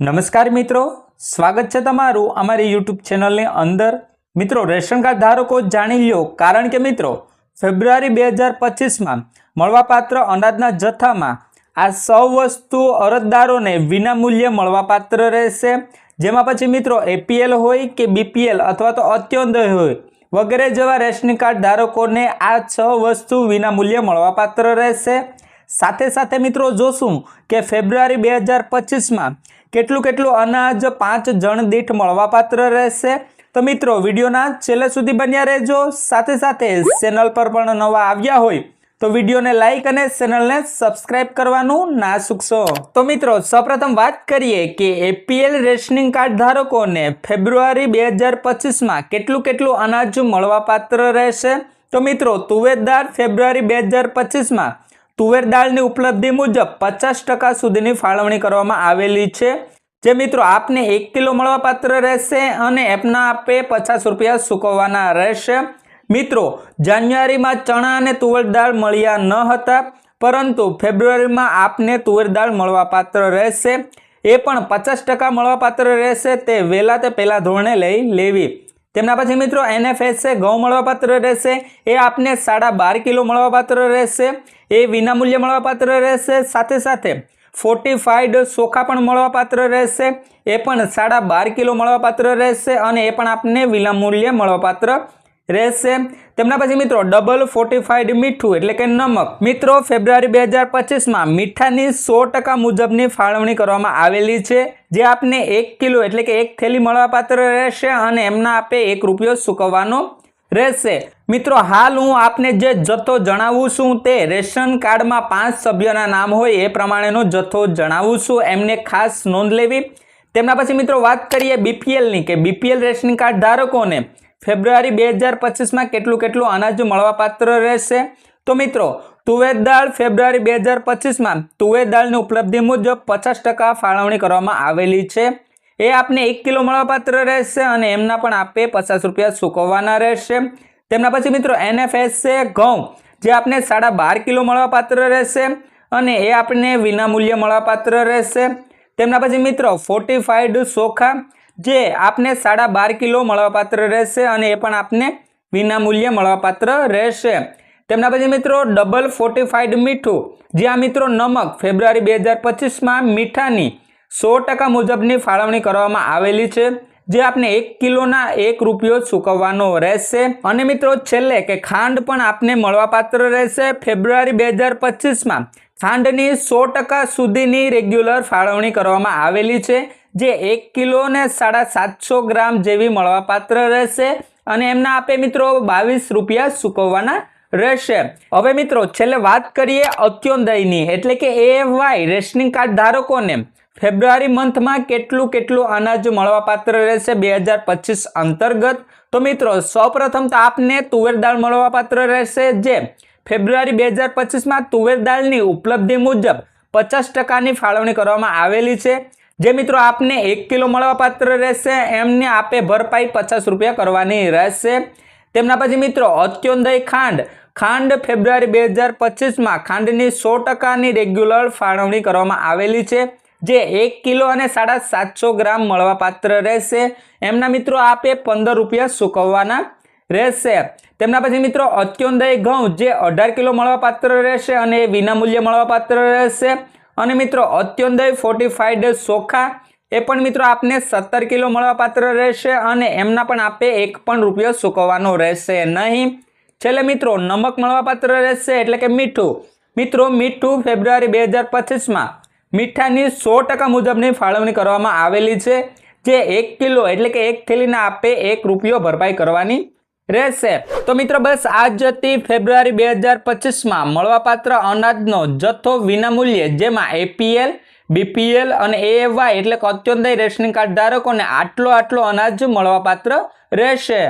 નમસ્કાર મિત્રો, સ્વાગત છે તમારું અમારી યુટ્યુબ ચેનલની અંદર. મિત્રો, રેશન કાર્ડ ધારકો જાણી લો કારણ કે મિત્રો, ફેબ્રુઆરી બે હજાર પચીસમાં મળવાપાત્ર અનાજના જથ્થામાં આ સૌ વસ્તુ અરજદારોને વિનામૂલ્યે મળવાપાત્ર રહેશે. જેમાં પછી મિત્રો એપીએલ હોય કે બીપીએલ અથવા તો અત્યોદય હોય, વગેરે જેવા રેશન કાર્ડ ધારકોને આ છ વસ્તુ વિનામૂલ્યે મળવાપાત્ર રહેશે. સાથે સાથે મિત્રો જોશું કે ફેબ્રુઆરી બે હજાર પચીસમાં કેટલું કેટલું અનાજ પાંચ જણ દીઠ મળવાપાત્ર રહેશે. તો મિત્રો, વિડીયોના છેલ્લે સુધી બન્યા રહેજો. સાથે સાથે ચેનલ પર પણ નવા આવ્યા હોય તો વિડીયોને લાઈક અને ચેનલને સબસ્ક્રાઇબ કરવાનું ના ચૂકશો તો મિત્રો, સૌપ્રથમ વાત કરીએ કે એપીએલ રેશનિંગ કાર્ડ ધારકોને ફેબ્રુઆરી બે હજાર પચીસમાં કેટલું કેટલું અનાજ મળવાપાત્ર રહેશે. તો મિત્રો તુવેર ફેબ્રુઆરી બે હજાર પચીસમાં તુવેર દાળની ઉપલબ્ધિ મુજબ પચાસ ટકા સુધીની ફાળવણી કરવામાં આવેલી છે. જે મિત્રો આપને એક કિલો મળવાપાત્ર રહેશે અને એપના આપે પચાસ રૂપિયા ચૂકવવાના રહેશે. મિત્રો, જાન્યુઆરીમાં ચણા અને તુવેર દાળ મળ્યા ન હતા, પરંતુ ફેબ્રુઆરીમાં આપને તુવેર દાળ મળવાપાત્ર રહેશે. એ પણ પચાસ ટકા મળવાપાત્ર રહેશે તે વહેલા તે પહેલાં ધોરણે લઈ લેવી. તેમના પછી મિત્રો એનએફએસએ ઘઉં મળવાપાત્ર રહેશે. એ આપને સાડા બાર કિલો મળવાપાત્ર રહેશે. એ વિનામૂલ્ય મળવાપાત્ર રહેશે. સાથે સાથે ફોર્ટિફાઈડ ચોખા પણ મળવાપાત્ર રહેશે. એ પણ સાડા બાર કિલો મળવાપાત્ર રહેશે અને એ પણ આપને વિનામૂલ્યે મળવાપાત્ર રહેશે. તેમના પછી મિત્રો ડબલ ફોર્ટિફાઈડ મીઠું એટલે કે નમક. મિત્રો, ફેબ્રુઆરી બે હજાર પચીસમાં મીઠાની સો ટકા મુજબની ફાળવણી કરવામાં આવેલી છે, જે આપને એક કિલો એટલે કે એક થેલી મળવાપાત્ર રહેશે અને એમના આપે એક રૂપિયો ચૂકવવાનો રહેશે. મિત્રો, હાલ હું આપને જે જથ્થો જણાવું છું તે રેશન કાર્ડમાં પાંચ સભ્યોના નામ હોય એ પ્રમાણેનો જથ્થો જણાવું છું, એમને ખાસ નોંધ લેવી. તેમના પછી મિત્રો, વાત કરીએ બીપીએલની, કે બીપીએલ રેશન કાર્ડ ધારકોને. ફેબ્રુઆરી બે હજાર પચીસમાં કેટલું કેટલું અનાજ મળવાપાત્ર રહેશે? તો મિત્રો, તુવેર દાળ ફેબ્રુઆરી બે હજાર પચીસમાં તુવેર દાળની ઉપલબ્ધિ મુજબ પચાસ ટકા ફાળવણી કરવામાં આવેલી છે. એ આપને એક કિલો મળવાપાત્ર રહેશે અને એમના પણ આપે પચાસ રૂપિયા ચૂકવવાના રહેશે. તેમના પછી મિત્રો, એનએફએસએ ઘઉં, જે આપને સાડા બાર કિલો મળવાપાત્ર રહેશે અને એ આપને વિનામૂલ્ય મળવાપાત્ર રહેશે. તેમના પછી મિત્રો ફોર્ટિફાઈડ ચોખા જે આપને સાડા બાર કિલો મળવાપાત્ર રહેશે અને એ પણ આપને વિનામૂલ્યે મળવાપાત્ર રહેશે. તેમના પછી મિત્રો ડબલ ફોર્ટિફાઈડ મીઠું. જે આ મિત્રો નમક ફેબ્રુઆરી બે હજાર પચીસમાં મીઠાની સો ટકા મુજબની ફાળવણી કરવામાં આવેલી છે. જે આપને એક કિલોના એક રૂપિયો ચૂકવવાનો રહેશે. અને મિત્રો છેલ્લે કે ખાંડ પણ આપને મળવાપાત્ર રહેશે. ફેબ્રુઆરી બે હજાર પચીસમાં ખાંડની સો ટકા સુધીની રેગ્યુલર ફાળવણી કરવામાં આવેલી છે. જે એક કિલો ને સાડા સાતસો ગ્રામ જેવી મળવાપાત્ર રહેશે અને એમના આપે મિત્રો બાવીસ રૂપિયા ચૂકવવાના રહેશે. હવે મિત્રો, છેલ્લે વાત કરીએ અત્યોદયની, એટલે કે એ વાય રેશનિંગ કાર્ડ ધારકોને. ફેબ્રુઆરી મંથમાં કેટલું કેટલું અનાજ મળવાપાત્ર રહેશે બે હજાર પચીસ અંતર્ગત? તો મિત્રો, સૌપ્રથમ તો આપને તુવેર દાળ મળવાપાત્ર રહેશે જે ફેબ્રુઆરી બે હજાર પચીસમાં તુવેર દાળની ઉપલબ્ધિ મુજબ પચાસ ટકાની ફાળવણી કરવામાં આવેલી છે. જે મિત્રો આપને એક કિલો મળવાપાત્ર રહેશે, એમને આપે ભરપાઈ પચાસ રૂપિયા કરવાની રહેશે. તેમના પછી મિત્રો, અત્યોદય ખાંડ. ખાંડ ફેબ્રુઆરી બે હજાર પચીસમાં ખાંડની સો ટકાની રેગ્યુલર ફાળવણી કરવામાં આવેલી છે, જે એક કિલો અને સાડા સાતસો ગ્રામ મળવાપાત્ર રહેશે. એમના મિત્રો, આપે પંદર રૂપિયા ચૂકવવાના રહેશે. તેમના પછી મિત્રો, અત્યોદય ઘઉં, જે અઢાર કિલો મળવાપાત્ર રહેશે અને વિનામૂલ્ય મળવાપાત્ર રહેશે. અને મિત્રો અત્યોદય ફોર્ટી ડેઝ ચોખા એ પણ મિત્રો આપને સત્તર કિલો મળવાપાત્ર રહેશે અને એમના પણ આપે એક પણ રૂપિયો ચૂકવવાનો રહેશે નહીં. છેલ્લે મિત્રો નમક મળવાપાત્ર રહેશે એટલે કે મીઠું. મિત્રો મીઠું ફેબ્રુઆરી બે હજાર પચીસમાં મીઠાની સો ટકા મુજબની ફાળવણી કરવામાં આવેલી છે, જે એક કિલો એટલે કે એક થેલીના આપે એક રૂપિયો ભરપાઈ કરવાની રહેશે. તો મિત્રો, બસ આ જ હતી ફેબ્રુઆરી બે હજાર પચીસમાં મળવાપાત્ર અનાજનો જથ્થો વિનામૂલ્યે, જેમાં એપીએલ બીપીએલ અને એએવાય એટલે કે અત્યોદય રેશનિંગ કાર્ડ ધારકોને આટલો આટલો અનાજ મળવાપાત્ર રહેશે.